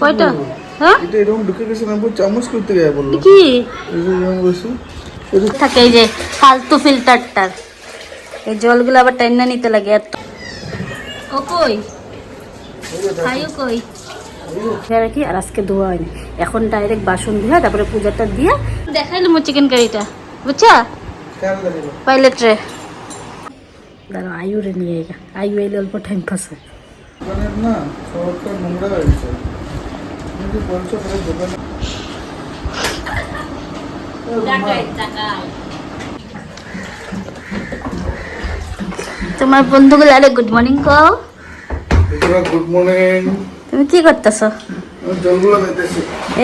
কয়টা? হ্যাঁ? এটা এরকম ঢুকে গেছে না চামচ করতে গিয়ে বলল। কি? যে এরকম বসে থাকে এই যে ফালতু ফিল্টারটার এই জলগুলো আবার টাইনা নিতে লাগে এত। ও কই? খাইও কই? ধুয়ে রাখি আর আজকে ধোয়া হয়নি। এখন ডাইরেক্ট বাসন ধুয়ে তারপরে পূজাটা দিয়ে দেখাইলাম চিকেন কারিটা বুঝছা? পাইলে ট্রে দাঁড়া আয়ুরে নিয়ে গা আয়ু এলে অল্প টাইম পাসে দোকানের না শহরটা নোংরা হয়ে তোমার বন্ধুগুলো আরে গুড মর্নিং কও। গুড মর্নিং তুমি কি করতেছো?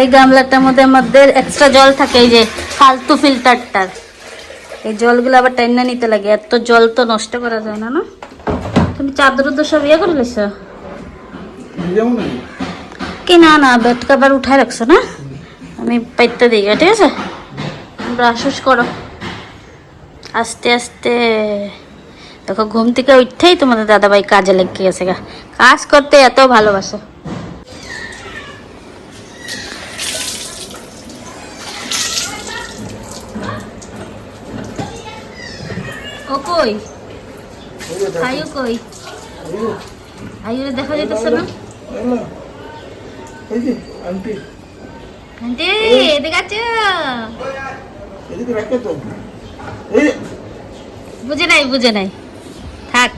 এই গামলাটার মধ্যে আমাদের এক্সট্রা জল থাকে এই যে ফালতু ফিল্টারটার এই জলগুলো আবার টাইনা নিতে লাগে এত জল তো নষ্ট করা যায় না না? তুমি চাদর উদর সব ইয়ে করে লেছো? কি না না বেড কাবার উঠায় রাখছো না? আমি পাইতে দিই ঠিক আছে? ব্রাশ করো। আস্তে আস্তে। দেখো ঘুম থেকে উঠতেই তোমাদের দাদাভাই কাজে লেগে গেছে গা। কাজ করতে এত ভালোবাসো। ও কই? দেখো, আয়ু কই? এই দেখা যাইতেছে না। এই যে আন্টি। আন্টি এদিকে আছো? এদিকে রাখো তো। এই বুঝে নাই বুঝে নাই। থাক।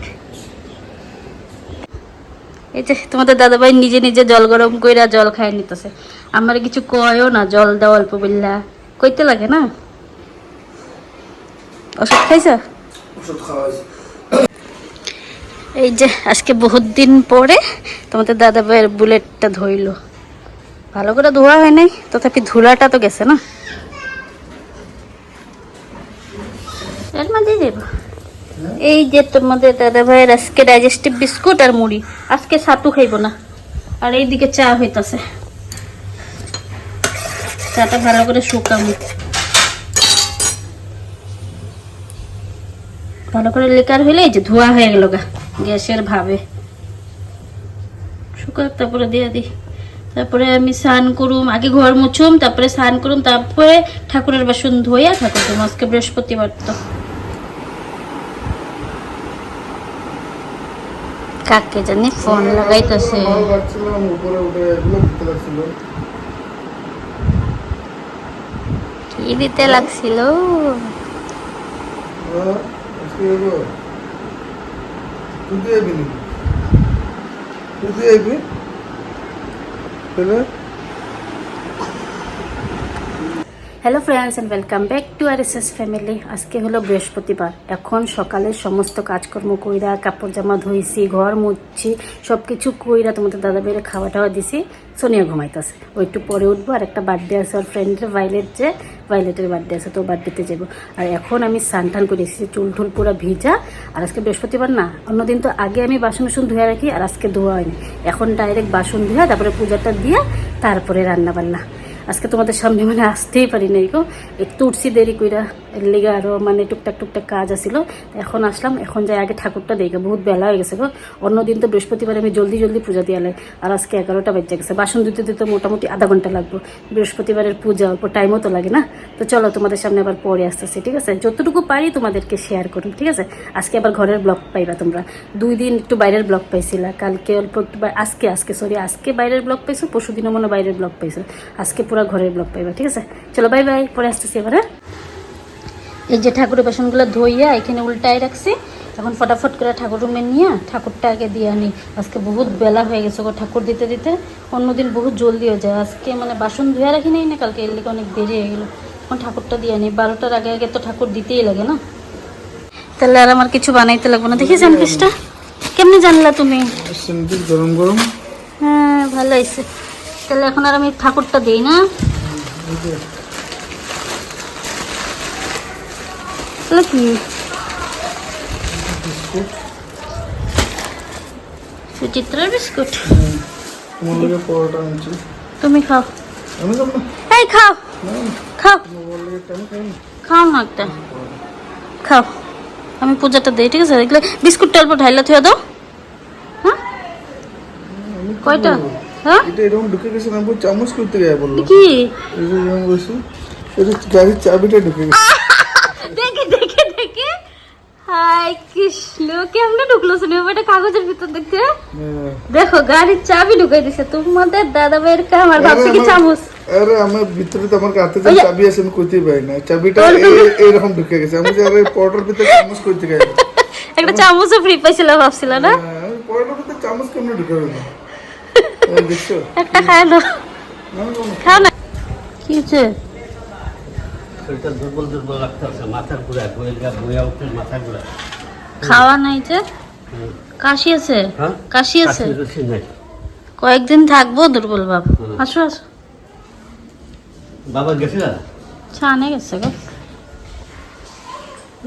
এই যে তোমাদের দাদাভাই নিজে নিজে জল গরম কইরা জল খাই নিতেছে। আমার কিছু কয়ও না জল দাও অল্প বিল্লা কইতে লাগে না? ওষুধ খাইছ। এই যে আজকে বহুত দিন পরে তোমাদের দাদাভাইয়ের বুলেটটা ধইলো। ভালো করে ধোয়া হয় নাই তথাপি ধুলাটা তো গেছে না। এর মধ্যে দেবো। এই যে তোমাদের দাদা ভাইয়ের আজকে ডাইজেস্টিভ বিস্কুট আর মুড়ি আজকে ছাতু খাইব না। আর এইদিকে চা হইতাছে। চাটা ভালো করে শুকামু। ভালো করে লিকার হইলে এই যে ধোয়া হয়ে গেল গা গ্যাসের ভাবে। শুকাক তারপরে দিয়ে দিই। তারপরে আমি স্নান করুম, আগে ঘর মুছুম, তারপরে স্নান করুম, তারপরে ঠাকুরের বাসন ধোয়া ঠাকুর দেবো আজকে বৃহস্পতিবার তো। কাকে জানি ফোন লাগাইতেছে। কি দিতে লাগছিল? তুই তুই দিয়ে আইবি? তাহলে? Hello friends and welcome back to R S S family আজকে হলো বৃহস্পতিবার। এখন সকালে সমস্ত কাজকর্ম কইরা, কাপড় জামা ধুইছি, ঘর মুছছি সব কিছু কইরা তোমাদের দাদা বেড়ে খাওয়া টাওয়া দিছি। সোনিয়া ঘুমাইতেছে। ও একটু পরে উঠবো আর একটা বার্থডে আছে ওর ফ্রেন্ডের ভাইলেট যে ভাইলেটের বার্থডে আছে, তো বার্থডেতে যাব। আর এখন আমি স্নান টান করে এসেছি, চুল টুল পুরো ভিজা। আর আজকে বৃহস্পতিবার না অন্যদিন তো আগে আমি বাসন বাসন ধুয়ে রাখি আর আজকে ধোয়া হয়নি। এখন ডাইরেক্ট বাসন ধুয়ে, তারপরে পূজাটা দিয়ে, তারপরে রান্না বান্না আজকে তোমাদের সামনে মানে আসতেই পারি নাই গো। একটু উঠছি দেরি কইরা। এর লেগে আরও মানে টুকটাক টুকটাক কাজ আছিল। এখন আসলাম, এখন যাই আগে ঠাকুরটা দেখে। বহুত বেলা হয়ে গেছে গো। অন্যদিন তো বৃহস্পতিবার আমি জলদি জলদি পূজা দিয়ে আর আজকে এগারোটা বেজে গেছে। বাসন দিতে দিতে মোটামুটি আধা ঘণ্টা লাগবে। বৃহস্পতিবারের পূজা, অল্প টাইমও তো লাগে না। তো চলো তোমাদের সামনে আবার পরে আসতেছি, ঠিক আছে? যতটুকু পারি তোমাদেরকে শেয়ার করুন, ঠিক আছে? আজকে আবার ঘরের ব্লগ পাইবা তোমরা। দুই দিন একটু বাইরের ব্লগ পাইছিলা। কালকে অল্প একটু আজকে আজকে সরি আজকে বাইরের ব্লগ পাইছো? পরশু দিনও মনে বাইরের ব্লগ পাইছো। আজকে পুরো ঘরের ব্লগ পাইবা ঠিক আছে? চলো বাই বাই পরে আসতেছি এবার হ্যাঁ? এই যে ঠাকুরের বাসনগুলো ধুইয়া এখানে উল্টায় রাখছি এখন ফটাফট করে ঠাকুর রুমে নিয়ে ঠাকুরটা আগে দিয়ে আনি। আজকে বহুত বেলা হয়ে গেছে গো ঠাকুর দিতে দিতে অন্যদিন বহুত জলদি হয়ে যায়। আজকে মানে বাসন ধুয়ে রাখি নাই না কালকে এর লিগে অনেক দেরি হয়ে গেলো। এখন ঠাকুরটা দিয়ে আনি। বারোটার আগে আগে তো ঠাকুর দিতেই লাগে না। তাহলে আর আমার কিছু বানাইতে লাগবে না। দেখি কেমনি জানলা তুমি? গরম গরম। হ্যাঁ ভালো হয়েছে। তাহলে এখন আর আমি ঠাকুরটা দিই না। তাহলে কি? সুচিত্রার বিস্কুট। তুমি খাও। এই খাও। খাও। খাও না একটা। খাও। আমি পূজাটা দিই, ঠিক আছে? এগুলো বিস্কুটটা অল্প ঢাইলা থুয়ে দাও। হ্যাঁ? কয়টা? হ্যাঁ? এটা এরকম ঢুকে গেছে না বলছি চামচ করতে গিয়ে বলল। কি? এটা গাড়ির চাবিটা ঢুকে গেছে। দেখে দেখে দেখে। হাই কৃষ্ণ কেমনে ঢুকলো শুনে কাগজের ভিতর দেখতে? হ্যাঁ। দেখো গাড়ির চাবি ঢুকাই দিছে। তোমাদের দাদা ভাইয়ের আর ভাবছি কি চামচ? আরে আমার ভিতরে তো আমার হাতে যে চাবি আছে আমি করতেই পারি না। চাবিটা এই- এইরকম ঢুকে গেছে। আমি যে আরে পরোটার ভিতরে চামচ করতে গেছি একটা চামচও ফ্রি পাইছিল ভাবছিল না? পরোটার ভিতরে চামচ কেমনে ঢুকে গেল একটা খায় না। খাও না। কি হচ্ছে? শরীরটা দুর্বল দুর্বল লাগতে মাথার ঘুরা বইয়ের গা বইয়া উঠে মাথা ঘুরা খাওয়া নাই যে? কাশি আছে? হ্যাঁ? কাশি আছে? কয়েকদিন থাকব দুর্বল হুম। আসো আসো। বাবা গেছিল ছানে গেছে গো।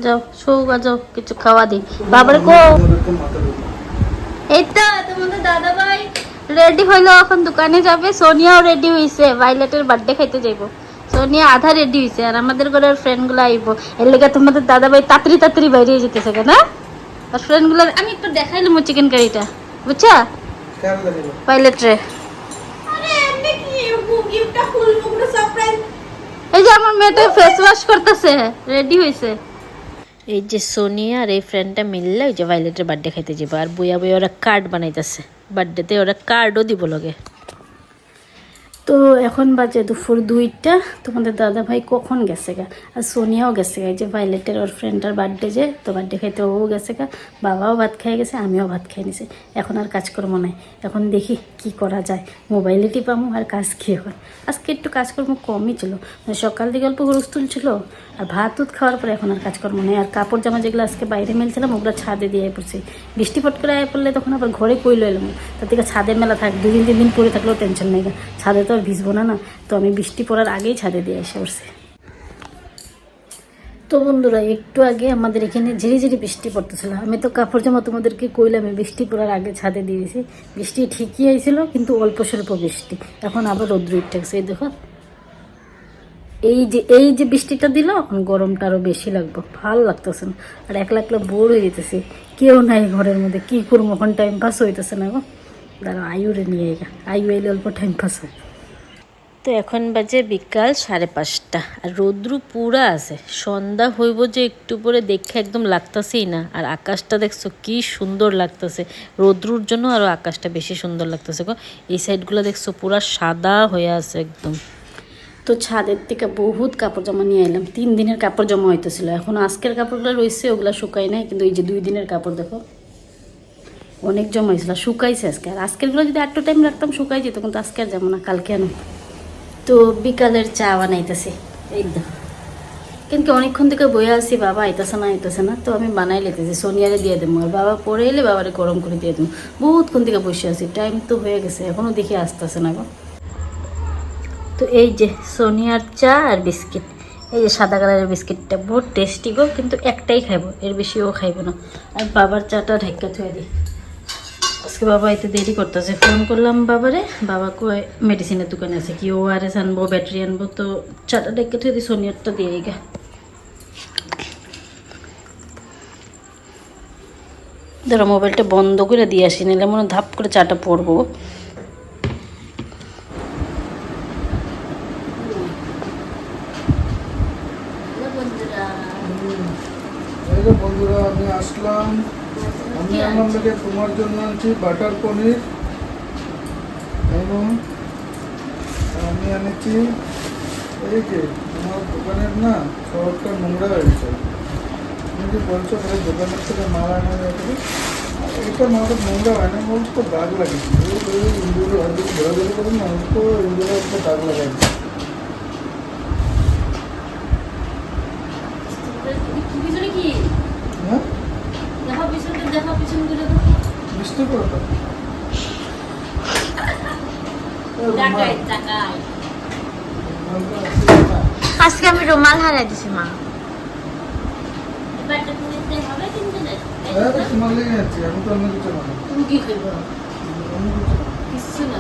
যাও সৌগা যাও কিছু খাওয়া দিই বাবার কো। এই তো তোমাদের দাদা রেডি হইল এখন দোকানে যাবে। সোনিয়াও রেডি হইছে ভাইলেটের বার্থডে খাইতে যাইবো। সোনিয়া আধা রেডি হইছে আর আমাদের ঘরের ফ্রেন্ডগুলো আইবো। এর লেগে তোমাদের দাদা ভাই তাড়াতাড়ি তাড়াতাড়ি বাইরে যেতেছে কেন আর ফ্রেন্ডগুলো আমি একটু দেখাইলাম চিকেন কারিটা বুঝছা? কেন দেখিল? পাইলেটরে এই যে আমার মেয়েটা ফেস ওয়াশ করতেছে রেডি হয়েছে এই যে সোনিয়া আর এই ফ্রেন্ডটা মিললে ওই যে ভাইলেটের বার্থডে খাইতে যাব আর বইয়া বইয়া ওরা কার্ড বানাইতেছে। বার্থডেতে ওরা কার্ডও দিব লগে। তো এখন বাজে দুপুর দুইটা। তোমাদের দাদা ভাই কখন গেছে গা? আর সোনিয়াও গেছে গা। যে ভাইলেটের ওর ফ্রেন্ডটার বার্থডে যে, তো বার্থডে খাইতে ও গেছে গা। বাবাও ভাত খেয়ে গেছে, আমিও ভাত খেয়ে নিছি। এখন আর কাজকর্ম নাই। এখন দেখি কি করা যায়। মোবাইলে টিপামো আর কাজ কি হয়? আজকে একটু কাজকর্ম কমই ছিল। মানে সকাল দিকে অল্প হুলস্থুল ছিল। আর ভাত উত খাওয়ার পরে এখন আর কাজকর্ম নেই। আর কাপড় জামা যেগুলো আজকে বাইরে মেলছিলাম, ওগুলো ছাদে দিয়ে পড়ছি। বৃষ্টি ফট করে আয় পড়লে তখন আবার ঘরে কইলো এলাম তার থেকে ছাদের মেলা থাক, দুদিন তিন দিন পরে থাকলেও টেনশন নেই। ছাদে তো আর ভিজবো না না। তো আমি বৃষ্টি পড়ার আগেই ছাদে দিয়ে এসে পড়ছি। তো বন্ধুরা, একটু আগে আমাদের এখানে ঝিরি ঝিরি বৃষ্টি পড়তেছিল। আমি তো কাপড় জামা তোমাদেরকে কইলাম বৃষ্টি পড়ার আগে ছাদে দিয়েছি। বৃষ্টি ঠিকই আইছিল, কিন্তু অল্প স্বল্প বৃষ্টি। এখন আবার রৌদ্র উঠতেছে এই দেখো এই যে এই যে বৃষ্টিটা দিল গরমটা আরও বেশি লাগবে। ভালো লাগতেছে না। আর একলা একলা বোর হয়ে যেতেছে। কেউ নাই ঘরের মধ্যে, কি করব এখন টাইম পাস হইতেছে না গো। দাঁড়া আয়ুরে নিয়ে গা। আয়ু এলে অল্প টাইম পাস হয়। তো এখন বাজে বিকাল সাড়ে পাঁচটা। আর রৌদ্রু পুরা আছে। সন্ধ্যা হইব যে একটু পরে দেখে একদম লাগতাছেই না। আর আকাশটা দেখছ, কি সুন্দর লাগতেছে। রৌদ্রুর জন্য আরও আকাশটা বেশি সুন্দর লাগতেছে গো। এই সাইডগুলো দেখছ, পুরা সাদা হয়ে আছে একদম। তো ছাদের থেকে বহুত কাপড় জামা নিয়ে এলাম তিন দিনের কাপড় জমা হইতেছিল। এখন আজকের কাপড়গুলো রয়েছে, ওগুলা শুকাই নাই, কিন্তু এই যে দুই দিনের কাপড় দেখো, অনেক জমা হয়েছিল শুকাইছে আজকে। আর আজকেরগুলো যদি একটু টাইম রাখতাম, শুকাই যেত, কিন্তু আজকে আর যাব না, কালকে আনো তো বিকালের চা বানাইতেছে। একদম কিন্তু অনেকক্ষণ থেকে বয়ে আসছি বাবা আইতেছে না আইতেছে না। তো আমি বানাই লেতেছি সোনিয়ারে দিয়ে দেবো। আর বাবা পরে এলে বাবারে গরম করে দিয়ে দেবো। বহুতক্ষণ থেকে বসে আছি টাইম তো হয়ে গেছে এখনও দেখি আসতেছে না গো। তো এই যে সোনিয়ার চা আর বিস্কিট, এই যে সাদা কালারের বিস্কিটটা বহুত টেস্টি গো, কিন্তু একটাই খাইবো, এর বেশি ও খাইব না। আর বাবার চাটা ঢাক্কা থুয়ে দিই। আজকে বাবা এতে দেরি করতেছে, ফোন করলাম বাবারে, বাবা কয় মেডিসিনের দোকানে আছে, কি ও আর এস আনব ব্যাটারি আনব, তো চাটা ঢাক্কা থুয়ে দিই, সোনিয়ারটা দিয়ে গা। ধরো মোবাইলটা বন্ধ করে দিয়ে আসি নিলে মনে ধাপ করে চাটা পড়ব এই বন্ধুরা আমি আসলাম। আমি আমার লোকে তোমার জন্য আনছি বাটার পনির। এবং আমি এনেছি এই যে তোমার দোকানের না শহরটা নোংরা হয়ে গেছে। তুমি যে বলছো তাহলে দোকানের থেকে মাল আনা যায় এটা মালটা নোংরা হয় না বলতে তো দাগ লাগিয়েছি ইন্দুরে ঘোরাঘুরি করে না অল্প ইন্দুরে একটা দাগ লাগাইছি কি হ্যাঁ দেখো পিছন দেখো পিছন করে বৃষ্টি করে তো টাকায় টাকায় আজকে আমি রুমাল হারাই দিছি মা। এবারটা কিনতে হবে কিনতে না। হ্যাঁ তুমি কি খাইবো? কিছু না